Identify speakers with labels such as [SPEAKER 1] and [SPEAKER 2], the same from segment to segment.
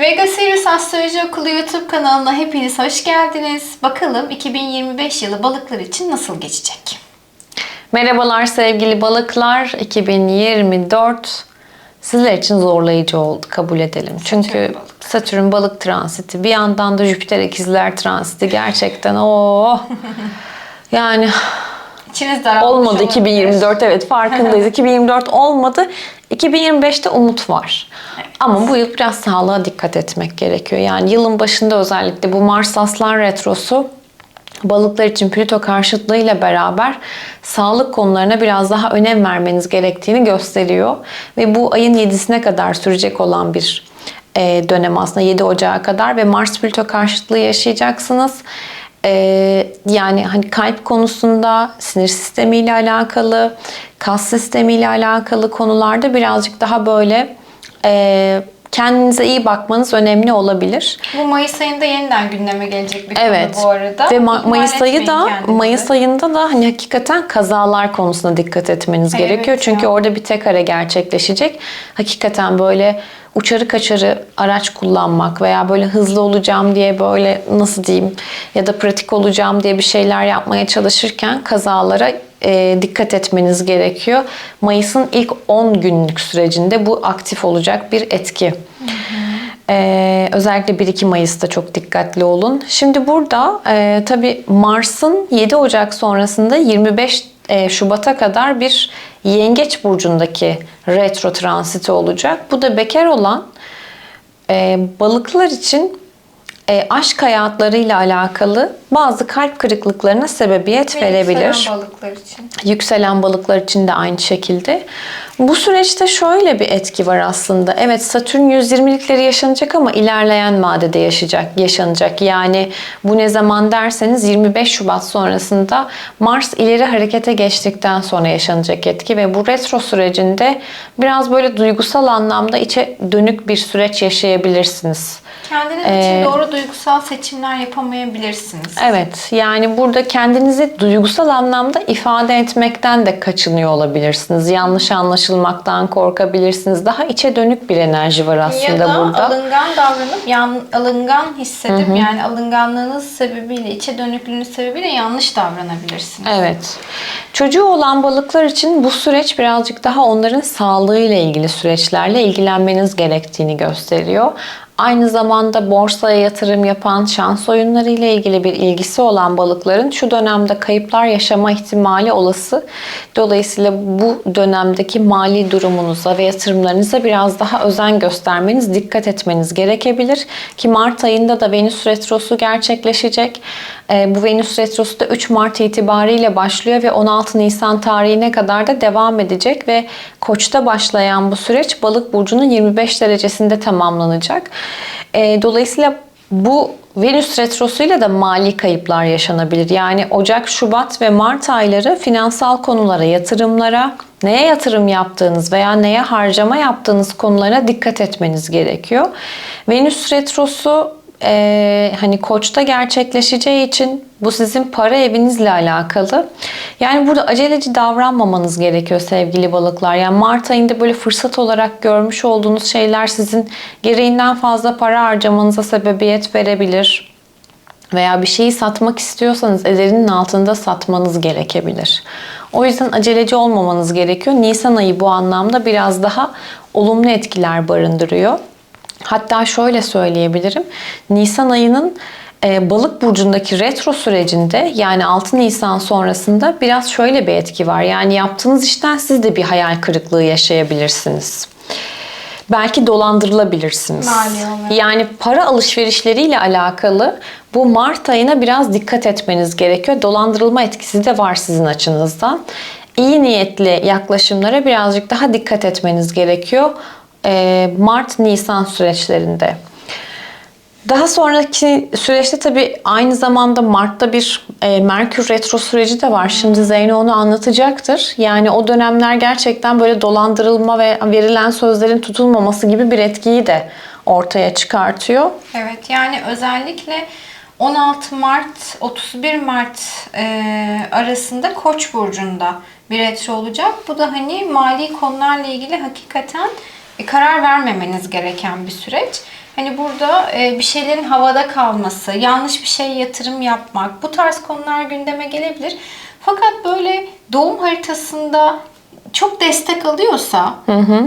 [SPEAKER 1] Vega Sirius Astroloji Okulu YouTube kanalına hepiniz hoş geldiniz. Bakalım 2025 yılı balıklar için nasıl geçecek?
[SPEAKER 2] Merhabalar sevgili balıklar. 2024 sizler için zorlayıcı oldu kabul edelim. Çünkü
[SPEAKER 1] balık.
[SPEAKER 2] Satürn balık transiti bir yandan da Jüpiter ikizler transiti gerçekten o yani
[SPEAKER 1] İçiniz daralmış
[SPEAKER 2] olmadı
[SPEAKER 1] olabilir.
[SPEAKER 2] 2024 evet farkındayız. 2024 olmadı. 2025'te umut var. Ama bu yıl biraz sağlığa dikkat etmek gerekiyor. Yani yılın başında özellikle bu Mars Aslan retrosu balıklar için Plüto karşıtlığıyla beraber sağlık konularına biraz daha önem vermeniz gerektiğini gösteriyor. Ve bu ayın 7'sine kadar sürecek olan bir e, dönem aslında 7 Ocağı kadar ve Mars Plüto karşıtlığı yaşayacaksınız. E, yani hani kalp konusunda sinir sistemiyle alakalı, kas sistemiyle alakalı konularda birazcık daha böyle e, kendinize iyi bakmanız önemli olabilir.
[SPEAKER 1] Bu Mayıs ayında yeniden gündeme gelecek bir konu
[SPEAKER 2] Evet.
[SPEAKER 1] bu arada.
[SPEAKER 2] Ve Ma- Mayıs ayı da
[SPEAKER 1] kendinizi.
[SPEAKER 2] Mayıs ayında da hani hakikaten kazalar konusuna dikkat etmeniz
[SPEAKER 1] Evet
[SPEAKER 2] gerekiyor. Çünkü
[SPEAKER 1] ya.
[SPEAKER 2] orada bir tek kare gerçekleşecek. Hakikaten böyle uçarı kaçarı araç kullanmak veya böyle hızlı olacağım diye böyle nasıl diyeyim ya da pratik olacağım diye bir şeyler yapmaya çalışırken kazalara e, dikkat etmeniz gerekiyor. Mayıs'ın ilk 10 günlük sürecinde bu aktif olacak bir etki. Ee, özellikle 1-2 Mayıs'ta çok dikkatli olun. Şimdi burada e, tabii Mars'ın 7 Ocak sonrasında 25 e, Şubat'a kadar bir Yengeç burcundaki retro transiti olacak. Bu da bekar olan e, balıklar için e, aşk hayatlarıyla alakalı bazı kalp kırıklıklarına sebebiyet
[SPEAKER 1] Ve
[SPEAKER 2] verebilir
[SPEAKER 1] yükselen balıklar için.
[SPEAKER 2] yükselen balıklar için de aynı şekilde. Bu süreçte şöyle bir etki var aslında. Evet Satürn 120'likleri yaşanacak ama ilerleyen vadede yaşayacak, yaşanacak. Yani bu ne zaman derseniz 25 Şubat sonrasında Mars ileri harekete geçtikten sonra yaşanacak etki ve bu retro sürecinde biraz böyle duygusal anlamda içe dönük bir süreç yaşayabilirsiniz.
[SPEAKER 1] Kendiniz
[SPEAKER 2] Ee,
[SPEAKER 1] için doğru duygusal seçimler yapamayabilirsiniz.
[SPEAKER 2] Evet yani burada kendinizi duygusal anlamda ifade etmekten de kaçınıyor olabilirsiniz. Yanlış anlaşılmaktan korkabilirsiniz. Daha içe dönük bir enerji var aslında
[SPEAKER 1] ya da
[SPEAKER 2] burada.
[SPEAKER 1] alıngan davranıp yan, alıngan hissedip yani alınganlığınız sebebiyle, içe dönüklüğünüz sebebiyle yanlış davranabilirsiniz.
[SPEAKER 2] Evet. Çocuğu olan balıklar için bu süreç birazcık daha onların sağlığıyla ilgili süreçlerle ilgilenmeniz gerektiğini gösteriyor. Aynı zamanda borsaya yatırım yapan, şans oyunları ile ilgili bir ilgisi olan balıkların şu dönemde kayıplar yaşama ihtimali olası. Dolayısıyla bu dönemdeki mali durumunuza ve yatırımlarınıza biraz daha özen göstermeniz, dikkat etmeniz gerekebilir. Ki Mart ayında da Venüs Retrosu gerçekleşecek. Ee, bu Venüs Retrosu da 3 Mart itibariyle başlıyor ve 16 Nisan tarihine kadar da devam edecek ve Koç'ta başlayan bu süreç Balık burcunun 25 derecesinde tamamlanacak. Ee, dolayısıyla bu Venüs retrosuyla da mali kayıplar yaşanabilir. Yani Ocak, Şubat ve Mart ayları finansal konulara, yatırımlara, neye yatırım yaptığınız veya neye harcama yaptığınız konulara dikkat etmeniz gerekiyor. Venüs retrosu e, hani koçta gerçekleşeceği için bu sizin para evinizle alakalı. Yani burada aceleci davranmamanız gerekiyor sevgili balıklar. Yani Mart ayında böyle fırsat olarak görmüş olduğunuz şeyler sizin gereğinden fazla para harcamanıza sebebiyet verebilir. Veya bir şeyi satmak istiyorsanız ederinin altında satmanız gerekebilir. O yüzden aceleci olmamanız gerekiyor. Nisan ayı bu anlamda biraz daha olumlu etkiler barındırıyor. Hatta şöyle söyleyebilirim. Nisan ayının e, balık burcundaki retro sürecinde yani 6 Nisan sonrasında biraz şöyle bir etki var. Yani yaptığınız işten siz de bir hayal kırıklığı yaşayabilirsiniz. Belki dolandırılabilirsiniz.
[SPEAKER 1] Mali olarak.
[SPEAKER 2] Yani para alışverişleriyle alakalı bu Mart ayına biraz dikkat etmeniz gerekiyor. Dolandırılma etkisi de var sizin açınızdan. İyi niyetli yaklaşımlara birazcık daha dikkat etmeniz gerekiyor. Ee, Mart-Nisan süreçlerinde. Daha sonraki süreçte tabii aynı zamanda Mart'ta bir e, Merkür retro süreci de var. Şimdi Zeyno onu anlatacaktır. Yani o dönemler gerçekten böyle dolandırılma ve verilen sözlerin tutulmaması gibi bir etkiyi de ortaya çıkartıyor.
[SPEAKER 1] Evet yani özellikle 16 Mart 31 Mart e, arasında Koç burcunda bir retro olacak. Bu da hani mali konularla ilgili hakikaten e, karar vermemeniz gereken bir süreç. Hani burada e, bir şeylerin havada kalması, yanlış bir şey yatırım yapmak bu tarz konular gündeme gelebilir. Fakat böyle doğum haritasında çok destek alıyorsa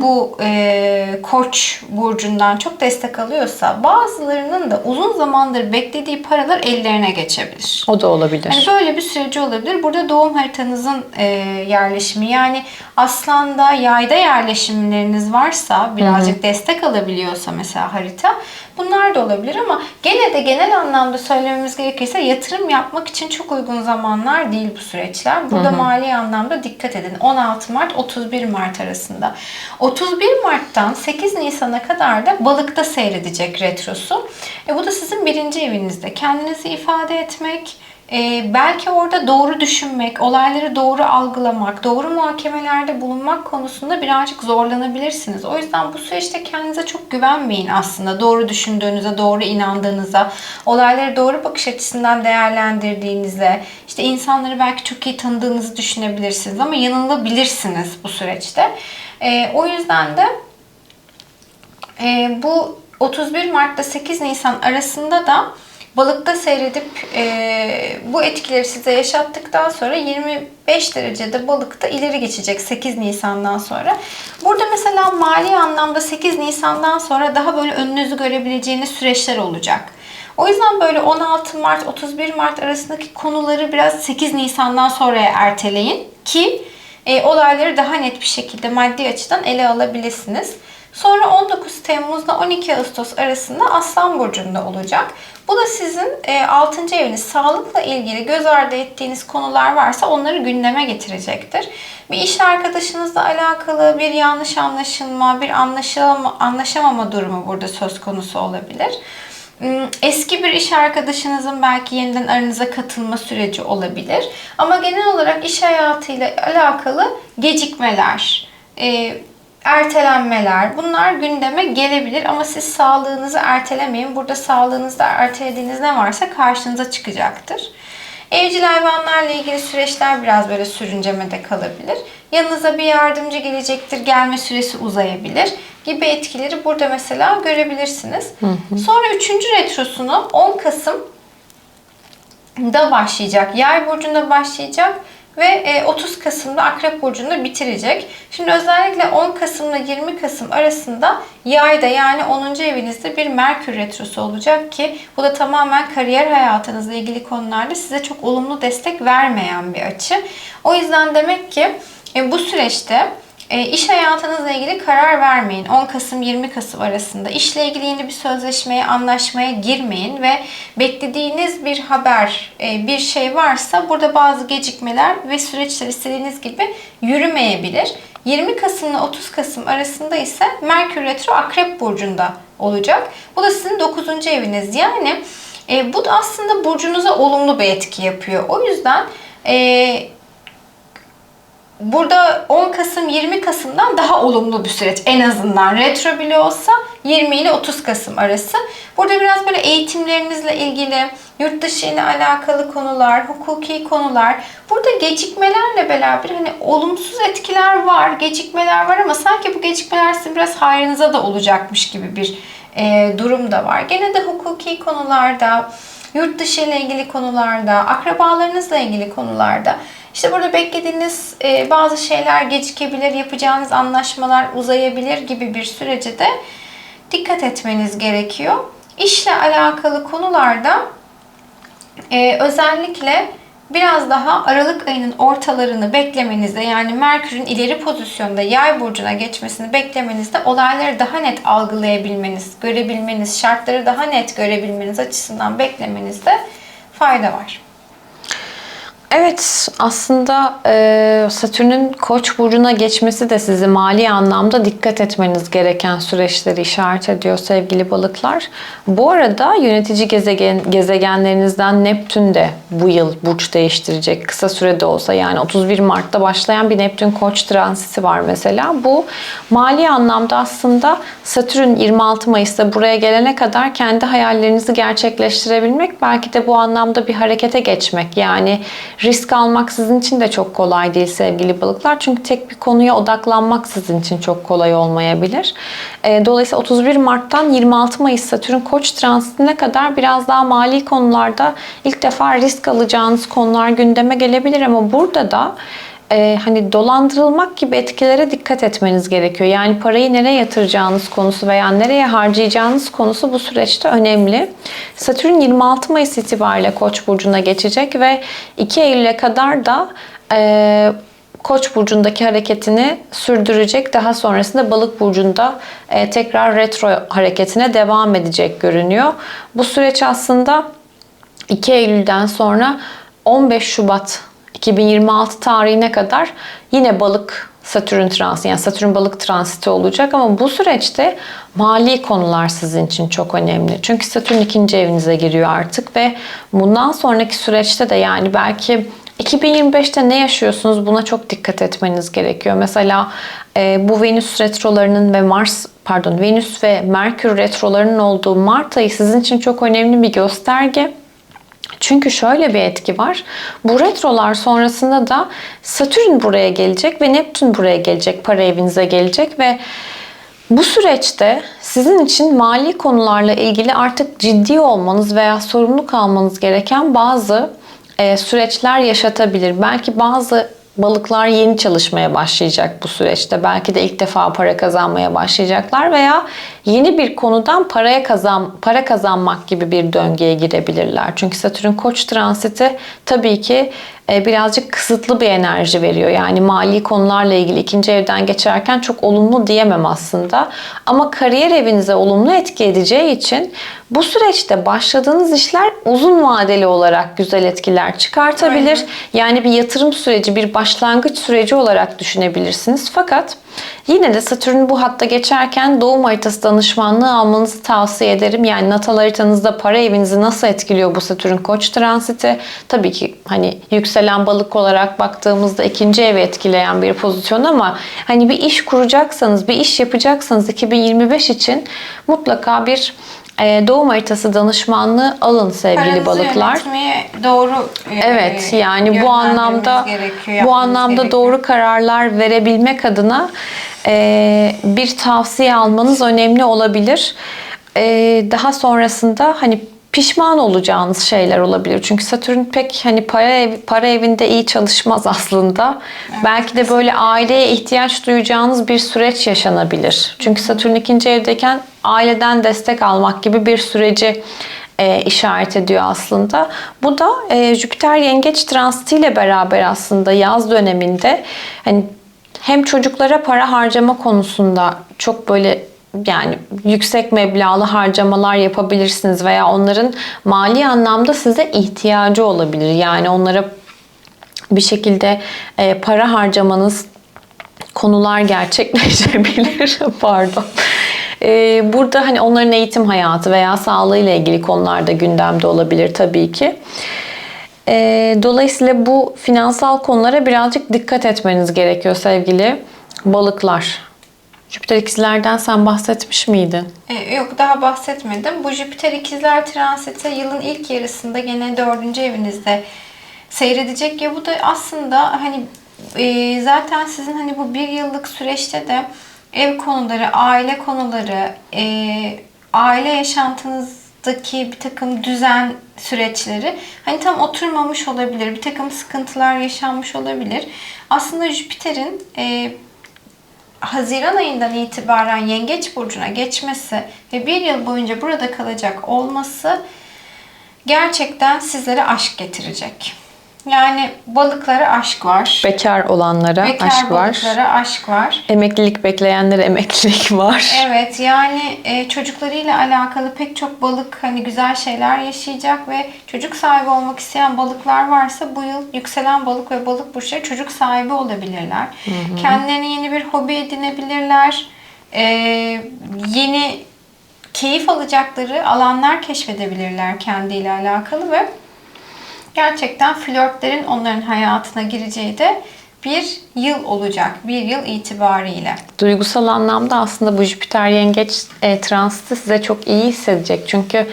[SPEAKER 1] bu e, koç burcundan çok destek alıyorsa bazılarının da uzun zamandır beklediği paralar ellerine geçebilir.
[SPEAKER 2] O da olabilir.
[SPEAKER 1] Hani böyle bir süreci olabilir. Burada doğum haritanızın e, yerleşimi yani aslanda yayda yerleşimleriniz varsa birazcık destek alabiliyorsa mesela harita bunlar da olabilir ama gene de genel anlamda söylememiz gerekirse yatırım yapmak için çok uygun zamanlar değil bu süreçler. Burada mali anlamda dikkat edin. 16 Mart 31 Mart arasında. 31 Mart'tan 8 Nisan'a kadar da balıkta seyredecek retrosu. E, bu da sizin birinci evinizde. Kendinizi ifade etmek, ee, belki orada doğru düşünmek, olayları doğru algılamak, doğru muhakemelerde bulunmak konusunda birazcık zorlanabilirsiniz. O yüzden bu süreçte kendinize çok güvenmeyin aslında. Doğru düşündüğünüze, doğru inandığınıza, olayları doğru bakış açısından değerlendirdiğinizde, işte insanları belki çok iyi tanıdığınızı düşünebilirsiniz ama yanılabilirsiniz bu süreçte. Ee, o yüzden de e, bu 31 Mart'ta 8 Nisan arasında da balıkta seyredip e, bu etkileri size yaşattıktan sonra 25 derecede balıkta ileri geçecek 8 Nisan'dan sonra. Burada mesela mali anlamda 8 Nisan'dan sonra daha böyle önünüzü görebileceğiniz süreçler olacak. O yüzden böyle 16 Mart 31 Mart arasındaki konuları biraz 8 Nisan'dan sonraya erteleyin ki e, olayları daha net bir şekilde maddi açıdan ele alabilirsiniz. Sonra 19 Temmuz'da 12 Ağustos arasında Aslan Burcu'nda olacak. Bu da sizin e, 6. eviniz sağlıkla ilgili göz ardı ettiğiniz konular varsa onları gündeme getirecektir. Bir iş arkadaşınızla alakalı bir yanlış anlaşılma, bir anlaşılama, anlaşamama durumu burada söz konusu olabilir. Hmm, Eski bir iş arkadaşınızın belki yeniden aranıza katılma süreci olabilir. Ama genel olarak iş hayatıyla alakalı gecikmeler, e, ertelenmeler bunlar gündeme gelebilir ama siz sağlığınızı ertelemeyin. Burada sağlığınızda ertelediğiniz ne varsa karşınıza çıkacaktır. Evcil hayvanlarla ilgili süreçler biraz böyle sürüncemede kalabilir. Yanınıza bir yardımcı gelecektir, gelme süresi uzayabilir gibi etkileri burada mesela görebilirsiniz. Sonra üçüncü retrosunu 10 Kasım da başlayacak. Yay burcunda başlayacak ve e, 30 Kasım'da Akrep burcunda bitirecek. Şimdi özellikle 10 Kasım ile 20 Kasım arasında Yay'da yani 10. evinizde bir Merkür retrosu olacak ki bu da tamamen kariyer hayatınızla ilgili konularda size çok olumlu destek vermeyen bir açı. O yüzden demek ki e, bu süreçte e, iş hayatınızla ilgili karar vermeyin. 10 Kasım 20 Kasım arasında işle ilgili yeni bir sözleşmeye, anlaşmaya girmeyin ve beklediğiniz bir haber, e, bir şey varsa burada bazı gecikmeler ve süreçler istediğiniz gibi yürümeyebilir. 20 Kasım ile 30 Kasım arasında ise Merkür Retro Akrep Burcu'nda olacak. Bu da sizin 9. eviniz. Yani e, bu da aslında burcunuza olumlu bir etki yapıyor. O yüzden e, burada 10 Kasım 20 Kasım'dan daha olumlu bir süreç en azından retro bile olsa 20 ile 30 Kasım arası. Burada biraz böyle eğitimlerinizle ilgili yurt dışı ile alakalı konular, hukuki konular. Burada gecikmelerle beraber hani olumsuz etkiler var, gecikmeler var ama sanki bu gecikmeler sizin biraz hayrınıza da olacakmış gibi bir e, durum da var. Gene de hukuki konularda, yurt dışı ile ilgili konularda, akrabalarınızla ilgili konularda işte burada beklediğiniz e, bazı şeyler gecikebilir, yapacağınız anlaşmalar uzayabilir gibi bir sürece de dikkat etmeniz gerekiyor. İşle alakalı konularda e, özellikle biraz daha Aralık ayının ortalarını beklemenizde yani Merkür'ün ileri pozisyonda yay burcuna geçmesini beklemenizde olayları daha net algılayabilmeniz, görebilmeniz, şartları daha net görebilmeniz açısından beklemenizde fayda var.
[SPEAKER 2] Evet aslında e, Satürn'ün Koç burcuna geçmesi de sizi mali anlamda dikkat etmeniz gereken süreçleri işaret ediyor sevgili balıklar. Bu arada yönetici gezegen gezegenlerinizden Neptün de bu yıl burç değiştirecek kısa sürede olsa yani 31 Mart'ta başlayan bir Neptün Koç transiti var mesela. Bu mali anlamda aslında Satürn 26 Mayıs'ta buraya gelene kadar kendi hayallerinizi gerçekleştirebilmek belki de bu anlamda bir harekete geçmek yani risk almak sizin için de çok kolay değil sevgili balıklar. Çünkü tek bir konuya odaklanmak sizin için çok kolay olmayabilir. E, dolayısıyla 31 Mart'tan 26 Mayıs Satürn Koç transitine kadar biraz daha mali konularda ilk defa risk alacağınız konular gündeme gelebilir ama burada da e, hani dolandırılmak gibi etkilere dikkat etmeniz gerekiyor. Yani parayı nereye yatıracağınız konusu veya nereye harcayacağınız konusu bu süreçte önemli. Satürn 26 Mayıs itibariyle Koç burcuna geçecek ve 2 Eylül'e kadar da e, Koç burcundaki hareketini sürdürecek. Daha sonrasında Balık burcunda e, tekrar retro hareketine devam edecek görünüyor. Bu süreç aslında 2 Eylül'den sonra 15 Şubat 2026 tarihine kadar yine balık Satürn transiti yani Satürn balık transiti olacak ama bu süreçte mali konular sizin için çok önemli. Çünkü Satürn ikinci evinize giriyor artık ve bundan sonraki süreçte de yani belki 2025'te ne yaşıyorsunuz buna çok dikkat etmeniz gerekiyor. Mesela e, bu Venüs retrolarının ve Mars pardon Venüs ve Merkür retrolarının olduğu Mart ayı sizin için çok önemli bir gösterge. Çünkü şöyle bir etki var. Bu retrolar sonrasında da Satürn buraya gelecek ve Neptün buraya gelecek, para evinize gelecek ve bu süreçte sizin için mali konularla ilgili artık ciddi olmanız veya sorumluluk almanız gereken bazı e, süreçler yaşatabilir. Belki bazı balıklar yeni çalışmaya başlayacak bu süreçte. Belki de ilk defa para kazanmaya başlayacaklar veya yeni bir konudan paraya kazan para kazanmak gibi bir döngüye girebilirler. Çünkü Satürn Koç transiti tabii ki e, birazcık kısıtlı bir enerji veriyor. Yani mali konularla ilgili ikinci evden geçerken çok olumlu diyemem aslında. Ama kariyer evinize olumlu etki edeceği için bu süreçte başladığınız işler uzun vadeli olarak güzel etkiler çıkartabilir.
[SPEAKER 1] Aynen.
[SPEAKER 2] Yani bir yatırım süreci, bir başlangıç süreci olarak düşünebilirsiniz. Fakat yine de Satürn bu hatta geçerken doğum haritası danışmanlığı almanızı tavsiye ederim. Yani natal haritanızda para evinizi nasıl etkiliyor bu Satürn Koç transiti? Tabii ki hani yükselen balık olarak baktığımızda ikinci evi etkileyen bir pozisyon ama hani bir iş kuracaksanız, bir iş yapacaksanız 2025 için mutlaka bir e, doğum haritası danışmanlığı alın sevgili
[SPEAKER 1] Paranızı
[SPEAKER 2] balıklar.
[SPEAKER 1] doğru e,
[SPEAKER 2] Evet yani bu anlamda
[SPEAKER 1] gerekiyor,
[SPEAKER 2] bu anlamda
[SPEAKER 1] gerekiyor.
[SPEAKER 2] doğru kararlar verebilmek adına e, bir tavsiye almanız önemli olabilir. E, daha sonrasında hani pişman olacağınız şeyler olabilir. Çünkü Satürn pek hani para ev, para evinde iyi çalışmaz aslında. Belki de böyle aileye ihtiyaç duyacağınız bir süreç yaşanabilir. Çünkü Satürn ikinci evdeyken aileden destek almak gibi bir süreci e, işaret ediyor aslında. Bu da e, Jüpiter yengeç transitiyle beraber aslında yaz döneminde hani hem çocuklara para harcama konusunda çok böyle yani yüksek meblağlı harcamalar yapabilirsiniz veya onların mali anlamda size ihtiyacı olabilir. Yani onlara bir şekilde e, para harcamanız konular gerçekleşebilir. Pardon. Ee, burada hani onların eğitim hayatı veya sağlığıyla ilgili konularda gündemde olabilir tabii ki. Ee, dolayısıyla bu finansal konulara birazcık dikkat etmeniz gerekiyor sevgili balıklar. Jüpiter ikizlerden sen bahsetmiş miydin?
[SPEAKER 1] E, yok daha bahsetmedim. Bu Jüpiter ikizler transiti yılın ilk yarısında gene dördüncü evinizde seyredecek ya bu da aslında hani e, zaten sizin hani bu bir yıllık süreçte de ev konuları, aile konuları, e, aile yaşantınızdaki bir takım düzen süreçleri hani tam oturmamış olabilir. Bir takım sıkıntılar yaşanmış olabilir. Aslında Jüpiter'in e, Haziran ayından itibaren Yengeç burcuna geçmesi ve bir yıl boyunca burada kalacak olması gerçekten sizlere aşk getirecek. Yani balıklara aşk var.
[SPEAKER 2] Bekar olanlara
[SPEAKER 1] Bekar
[SPEAKER 2] aşk var.
[SPEAKER 1] balıklara aşk var.
[SPEAKER 2] Emeklilik bekleyenlere emeklilik var.
[SPEAKER 1] Evet yani e, çocuklarıyla alakalı pek çok balık hani güzel şeyler yaşayacak ve çocuk sahibi olmak isteyen balıklar varsa bu yıl yükselen balık ve balık burçları çocuk sahibi olabilirler. Kendilerine yeni bir hobi edinebilirler. E, yeni keyif alacakları alanlar keşfedebilirler kendiyle alakalı ve gerçekten flörtlerin onların hayatına gireceği de bir yıl olacak. Bir yıl itibariyle.
[SPEAKER 2] Duygusal anlamda aslında bu Jüpiter yengeç e, transiti size çok iyi hissedecek. Çünkü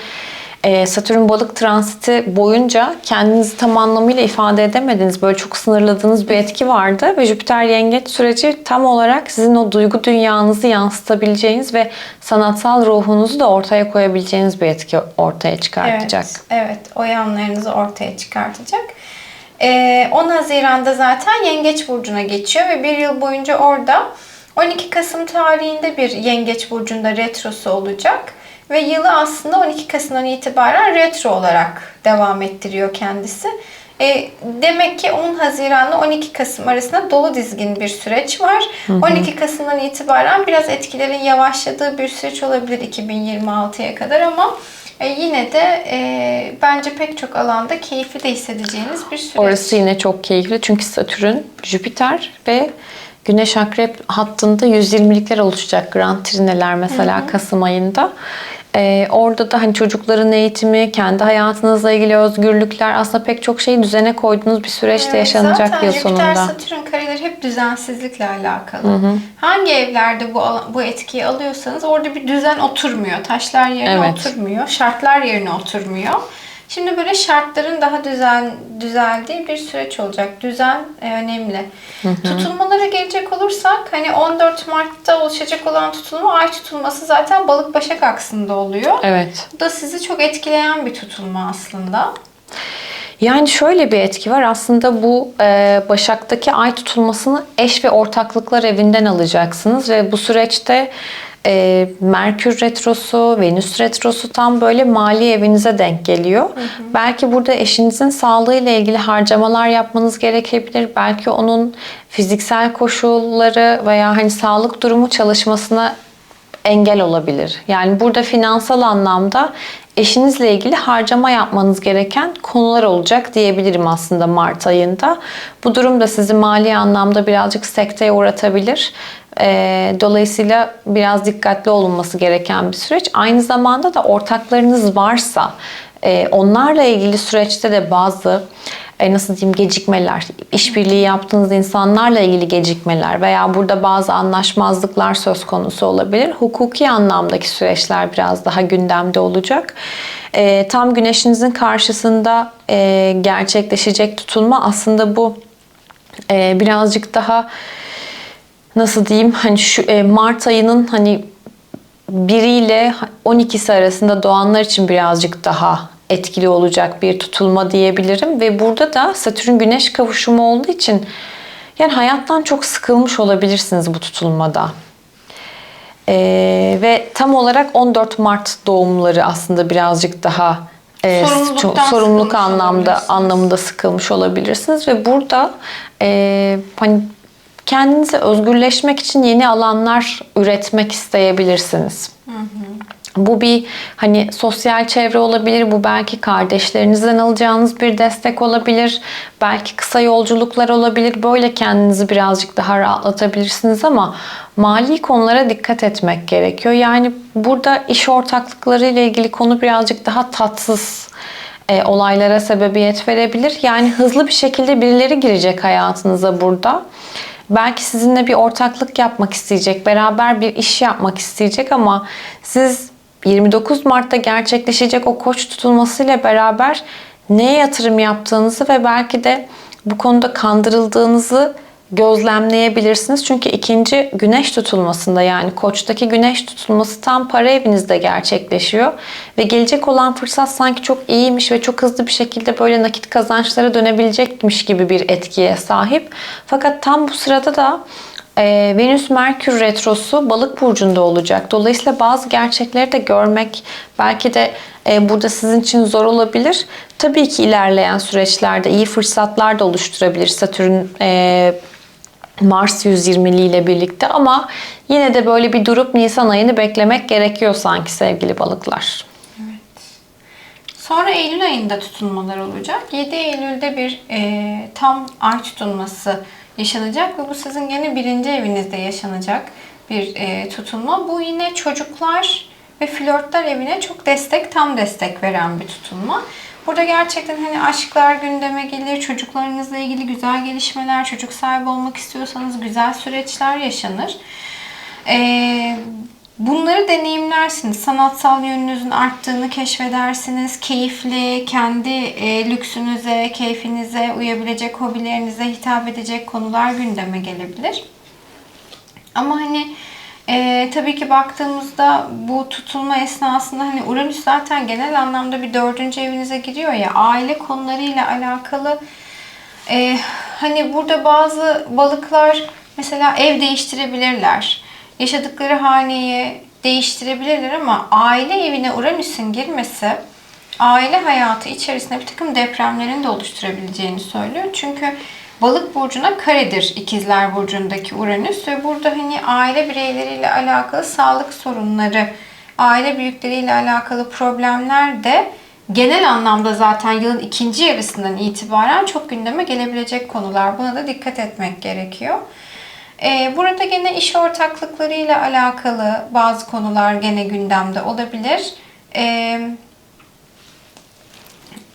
[SPEAKER 2] e, Satürn balık transiti boyunca kendinizi tam anlamıyla ifade edemediniz. Böyle çok sınırladığınız bir etki vardı ve Jüpiter yengeç süreci tam olarak sizin o duygu dünyanızı yansıtabileceğiniz ve sanatsal ruhunuzu da ortaya koyabileceğiniz bir etki ortaya çıkartacak.
[SPEAKER 1] Evet, evet o yanlarınızı ortaya çıkartacak. Ee, 10 Haziran'da zaten Yengeç Burcu'na geçiyor ve bir yıl boyunca orada 12 Kasım tarihinde bir Yengeç Burcu'nda retrosu olacak. Ve yılı aslında 12 Kasım'dan itibaren retro olarak devam ettiriyor kendisi. E, demek ki 10 Haziran'la 12 Kasım arasında dolu dizgin bir süreç var. 12 Kasım'dan itibaren biraz etkilerin yavaşladığı bir süreç olabilir 2026'ya kadar ama e, yine de e, bence pek çok alanda keyifli de hissedeceğiniz bir süreç.
[SPEAKER 2] Orası yine çok keyifli çünkü Satürn, Jüpiter ve Güneş Akrep hattında 120'likler oluşacak Grand Trineler mesela Kasım ayında. Ee, orada da hani çocukların eğitimi, kendi hayatınızla ilgili özgürlükler aslında pek çok şeyi düzene koyduğunuz bir süreçte
[SPEAKER 1] Evet,
[SPEAKER 2] yaşanacak
[SPEAKER 1] zaten
[SPEAKER 2] yıl
[SPEAKER 1] Jüpiter,
[SPEAKER 2] sonunda.
[SPEAKER 1] Satürn kareleri hep düzensizlikle alakalı. Hangi evlerde bu bu etkiyi alıyorsanız orada bir düzen oturmuyor. Taşlar yerine
[SPEAKER 2] Evet.
[SPEAKER 1] oturmuyor. Şartlar yerine oturmuyor. Şimdi böyle şartların daha düzen düzeldiği bir süreç olacak. Düzen e, önemli. Tutulmalara gelecek olursak hani 14 Mart'ta oluşacak olan tutulma ay tutulması zaten balık başak aksında oluyor.
[SPEAKER 2] Evet.
[SPEAKER 1] Bu da sizi çok etkileyen bir tutulma aslında.
[SPEAKER 2] Yani şöyle bir etki var. Aslında bu e, Başak'taki ay tutulmasını eş ve ortaklıklar evinden alacaksınız ve bu süreçte e, Merkür retrosu, Venüs retrosu tam böyle mali evinize denk geliyor. Belki burada eşinizin sağlığıyla ilgili harcamalar yapmanız gerekebilir. Belki onun fiziksel koşulları veya hani sağlık durumu çalışmasına engel olabilir. Yani burada finansal anlamda eşinizle ilgili harcama yapmanız gereken konular olacak diyebilirim aslında Mart ayında. Bu durum da sizi mali anlamda birazcık sekteye uğratabilir. Ee, dolayısıyla biraz dikkatli olunması gereken bir süreç. Aynı zamanda da ortaklarınız varsa e, onlarla ilgili süreçte de bazı e, nasıl diyeyim gecikmeler, işbirliği yaptığınız insanlarla ilgili gecikmeler veya burada bazı anlaşmazlıklar söz konusu olabilir. Hukuki anlamdaki süreçler biraz daha gündemde olacak. E, tam güneşinizin karşısında e, gerçekleşecek tutulma aslında bu e, birazcık daha nasıl diyeyim hani şu e, Mart ayının hani 1 ile 12'si arasında doğanlar için birazcık daha etkili olacak bir tutulma diyebilirim. Ve burada da Satürn Güneş kavuşumu olduğu için yani hayattan çok sıkılmış olabilirsiniz bu tutulmada. Ee, ve tam olarak 14 Mart doğumları aslında birazcık daha e, çok- sorumluluk anlamda anlamında sıkılmış olabilirsiniz. Ve burada e, hani kendinize özgürleşmek için yeni alanlar üretmek isteyebilirsiniz. Bu bir hani sosyal çevre olabilir, bu belki kardeşlerinizden alacağınız bir destek olabilir, belki kısa yolculuklar olabilir. Böyle kendinizi birazcık daha rahatlatabilirsiniz ama mali konulara dikkat etmek gerekiyor. Yani burada iş ortaklıkları ile ilgili konu birazcık daha tatsız e, olaylara sebebiyet verebilir. Yani hızlı bir şekilde birileri girecek hayatınıza burada. Belki sizinle bir ortaklık yapmak isteyecek, beraber bir iş yapmak isteyecek ama siz 29 Mart'ta gerçekleşecek o koç tutulmasıyla beraber neye yatırım yaptığınızı ve belki de bu konuda kandırıldığınızı gözlemleyebilirsiniz. Çünkü ikinci güneş tutulmasında yani koçtaki güneş tutulması tam para evinizde gerçekleşiyor. Ve gelecek olan fırsat sanki çok iyiymiş ve çok hızlı bir şekilde böyle nakit kazançlara dönebilecekmiş gibi bir etkiye sahip. Fakat tam bu sırada da e, Venüs Merkür retrosu balık burcunda olacak. Dolayısıyla bazı gerçekleri de görmek belki de e, burada sizin için zor olabilir. Tabii ki ilerleyen süreçlerde iyi fırsatlar da oluşturabilir Satürn e, Mars 120'li ile birlikte ama yine de böyle bir durup Nisan ayını beklemek gerekiyor sanki sevgili balıklar.
[SPEAKER 1] Sonra Eylül ayında tutulmalar olacak. 7 Eylül'de bir e, tam ay tutulması yaşanacak ve bu sizin gene birinci evinizde yaşanacak bir e, tutulma. Bu yine çocuklar ve flörtler evine çok destek, tam destek veren bir tutulma. Burada gerçekten hani aşklar gündeme gelir, çocuklarınızla ilgili güzel gelişmeler, çocuk sahibi olmak istiyorsanız güzel süreçler yaşanır. Ee, Bunları deneyimlersiniz. Sanatsal yönünüzün arttığını keşfedersiniz. Keyifli, kendi e, lüksünüze, keyfinize uyabilecek, hobilerinize hitap edecek konular gündeme gelebilir. Ama hani e, tabii ki baktığımızda bu tutulma esnasında hani Uranüs zaten genel anlamda bir dördüncü evinize giriyor ya aile konularıyla alakalı e, hani burada bazı balıklar mesela ev değiştirebilirler. Yaşadıkları haneyi değiştirebilirler ama aile evine Uranüs'ün girmesi aile hayatı içerisinde bir takım depremlerin de oluşturabileceğini söylüyor. Çünkü balık burcuna karedir ikizler burcundaki Uranüs ve burada hani aile bireyleriyle alakalı sağlık sorunları, aile büyükleriyle alakalı problemler de genel anlamda zaten yılın ikinci yarısından itibaren çok gündeme gelebilecek konular. Buna da dikkat etmek gerekiyor. Ee, burada gene iş ortaklıklarıyla alakalı bazı konular gene gündemde olabilir.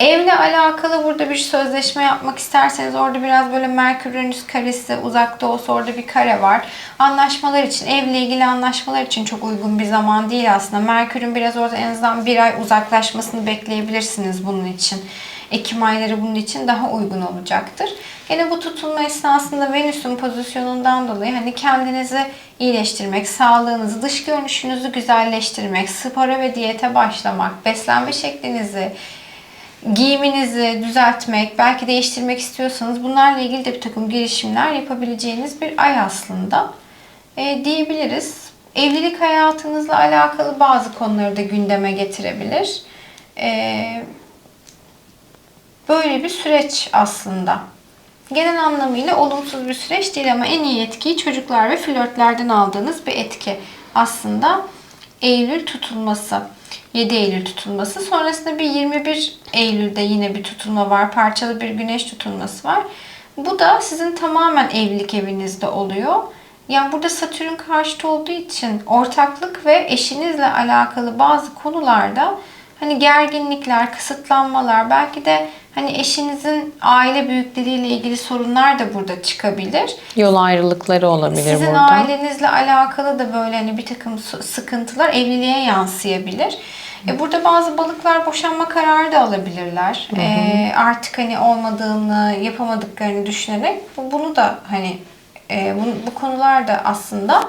[SPEAKER 1] Evle alakalı burada bir sözleşme yapmak isterseniz orada biraz böyle Merkür Uranüs karesi uzakta olsa orada bir kare var. Anlaşmalar için, evle ilgili anlaşmalar için çok uygun bir zaman değil aslında. Merkür'ün biraz orada en azından bir ay uzaklaşmasını bekleyebilirsiniz bunun için. Ekim ayları bunun için daha uygun olacaktır. Gene bu tutulma esnasında Venüs'ün pozisyonundan dolayı hani kendinizi iyileştirmek, sağlığınızı, dış görünüşünüzü güzelleştirmek, spora ve diyete başlamak, beslenme şeklinizi, giyiminizi düzeltmek, belki değiştirmek istiyorsanız bunlarla ilgili de bir takım girişimler yapabileceğiniz bir ay aslında e, diyebiliriz. Evlilik hayatınızla alakalı bazı konuları da gündeme getirebilir. E, böyle bir süreç aslında. Genel anlamıyla olumsuz bir süreç değil ama en iyi etkiyi çocuklar ve flörtlerden aldığınız bir etki aslında Eylül tutulması. 7 Eylül tutulması. Sonrasında bir 21 Eylül'de yine bir tutulma var. Parçalı bir güneş tutulması var. Bu da sizin tamamen evlilik evinizde oluyor. Yani burada Satürn karşıt olduğu için ortaklık ve eşinizle alakalı bazı konularda hani gerginlikler, kısıtlanmalar, belki de hani eşinizin aile büyükleriyle ilgili sorunlar da burada çıkabilir.
[SPEAKER 2] Yol ayrılıkları olabilir
[SPEAKER 1] Sizin
[SPEAKER 2] burada.
[SPEAKER 1] ailenizle alakalı da böyle hani bir takım sıkıntılar evliliğe yansıyabilir. E burada bazı balıklar boşanma kararı da alabilirler. E, artık hani olmadığını, yapamadıklarını düşünerek bu- bunu da hani e, bu, bu konular da aslında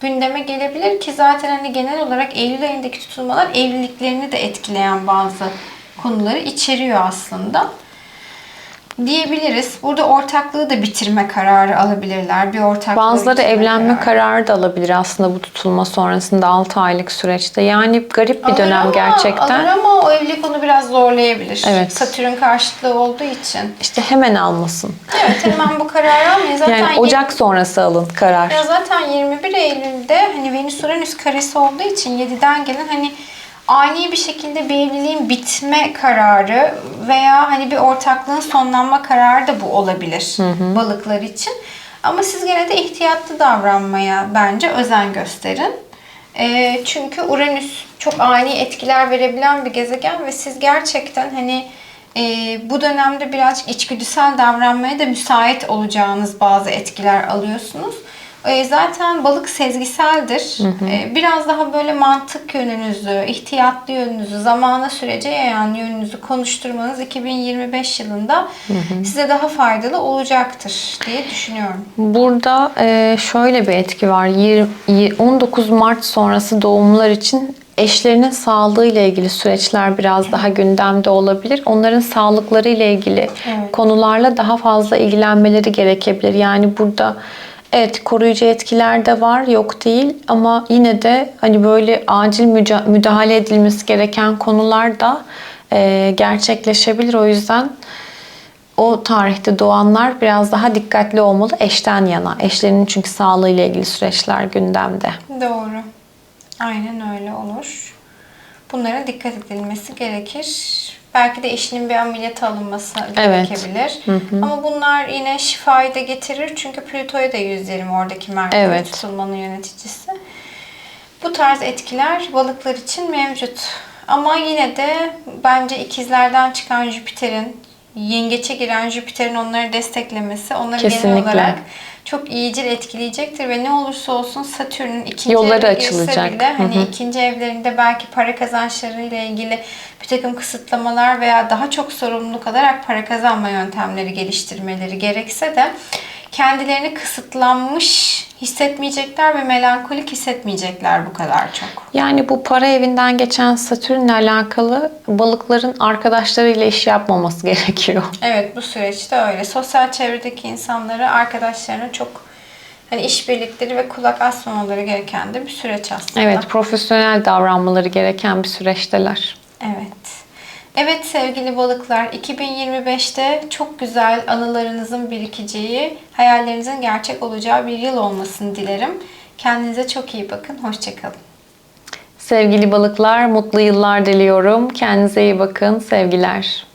[SPEAKER 1] gündeme gelebilir ki zaten hani genel olarak Eylül ayındaki tutulmalar evliliklerini de etkileyen bazı konuları içeriyor aslında diyebiliriz. Burada ortaklığı da bitirme kararı alabilirler. Bir ortaklığı
[SPEAKER 2] Bazıları evlenme kararı da alabilir aslında bu tutulma sonrasında 6 aylık süreçte. Yani garip bir
[SPEAKER 1] Alır
[SPEAKER 2] dönem
[SPEAKER 1] ama-
[SPEAKER 2] gerçekten.
[SPEAKER 1] Alır ama o evlilik onu biraz zorlayabilir.
[SPEAKER 2] Evet.
[SPEAKER 1] Satürn karşıtlığı olduğu için.
[SPEAKER 2] İşte hemen almasın.
[SPEAKER 1] Evet hemen bu kararı almayın. Zaten
[SPEAKER 2] Yani Ocak sonrası alın karar.
[SPEAKER 1] Ya zaten 21 Eylül'de hani Venüs Uranüs karesi olduğu için 7'den gelen hani ani bir şekilde bir evliliğin bitme kararı veya hani bir ortaklığın sonlanma kararı da bu olabilir balıklar için. Ama siz gene de ihtiyatlı davranmaya bence özen gösterin. Ee, çünkü Uranüs çok ani etkiler verebilen bir gezegen ve siz gerçekten hani e, bu dönemde birazcık içgüdüsel davranmaya da müsait olacağınız bazı etkiler alıyorsunuz. E, zaten balık sezgiseldir. E, biraz daha böyle mantık yönünüzü, ihtiyatlı yönünüzü, zamana sürece yayan yönünüzü konuşturmanız 2025 yılında size daha faydalı olacaktır diye düşünüyorum.
[SPEAKER 2] Burada e, şöyle bir etki var. Yir- y- 19 Mart sonrası doğumlar için eşlerinin sağlığı ile ilgili süreçler biraz daha gündemde olabilir. Onların sağlıkları ile ilgili
[SPEAKER 1] Evet.
[SPEAKER 2] konularla daha fazla ilgilenmeleri gerekebilir. Yani burada evet koruyucu etkiler de var, yok değil ama yine de hani böyle acil müdahale edilmesi gereken konular da e, gerçekleşebilir. O yüzden o tarihte doğanlar biraz daha dikkatli olmalı eşten yana. Eşlerinin çünkü sağlığıyla ilgili süreçler gündemde.
[SPEAKER 1] Doğru. Aynen öyle olur. Bunlara dikkat edilmesi gerekir. Belki de eşinin bir ameliyat alınması
[SPEAKER 2] Evet.
[SPEAKER 1] gerekebilir. Ama bunlar yine şifayı da getirir. Çünkü Plüto'ya da 120 oradaki Merkür
[SPEAKER 2] Evet.
[SPEAKER 1] tutulmanın yöneticisi. Bu tarz etkiler balıklar için mevcut. Ama yine de bence ikizlerden çıkan Jüpiter'in yengeçe giren Jüpiter'in onları desteklemesi onları genel
[SPEAKER 2] Kesinlikle.
[SPEAKER 1] olarak çok iyicil etkileyecektir ve ne olursa olsun Satürn'ün ikinci
[SPEAKER 2] Yolları
[SPEAKER 1] evine
[SPEAKER 2] açılacak.
[SPEAKER 1] bile hani
[SPEAKER 2] Hı hı.
[SPEAKER 1] ikinci evlerinde belki para kazançlarıyla ilgili bir takım kısıtlamalar veya daha çok sorumluluk alarak para kazanma yöntemleri geliştirmeleri gerekse de kendilerini kısıtlanmış hissetmeyecekler ve melankolik hissetmeyecekler bu kadar çok.
[SPEAKER 2] Yani bu para evinden geçen Satürn'le alakalı balıkların arkadaşlarıyla iş yapmaması gerekiyor.
[SPEAKER 1] Evet bu süreçte öyle. Sosyal çevredeki insanları, arkadaşlarına çok hani işbirlikleri ve kulak asmamaları gereken de bir süreç aslında.
[SPEAKER 2] Evet, profesyonel davranmaları gereken bir süreçteler.
[SPEAKER 1] Evet. Evet sevgili balıklar, 2025'te çok güzel anılarınızın birikeceği, hayallerinizin gerçek olacağı bir yıl olmasını dilerim. Kendinize çok iyi bakın. Hoşçakalın.
[SPEAKER 2] Sevgili balıklar, mutlu yıllar diliyorum. Kendinize iyi bakın. Sevgiler.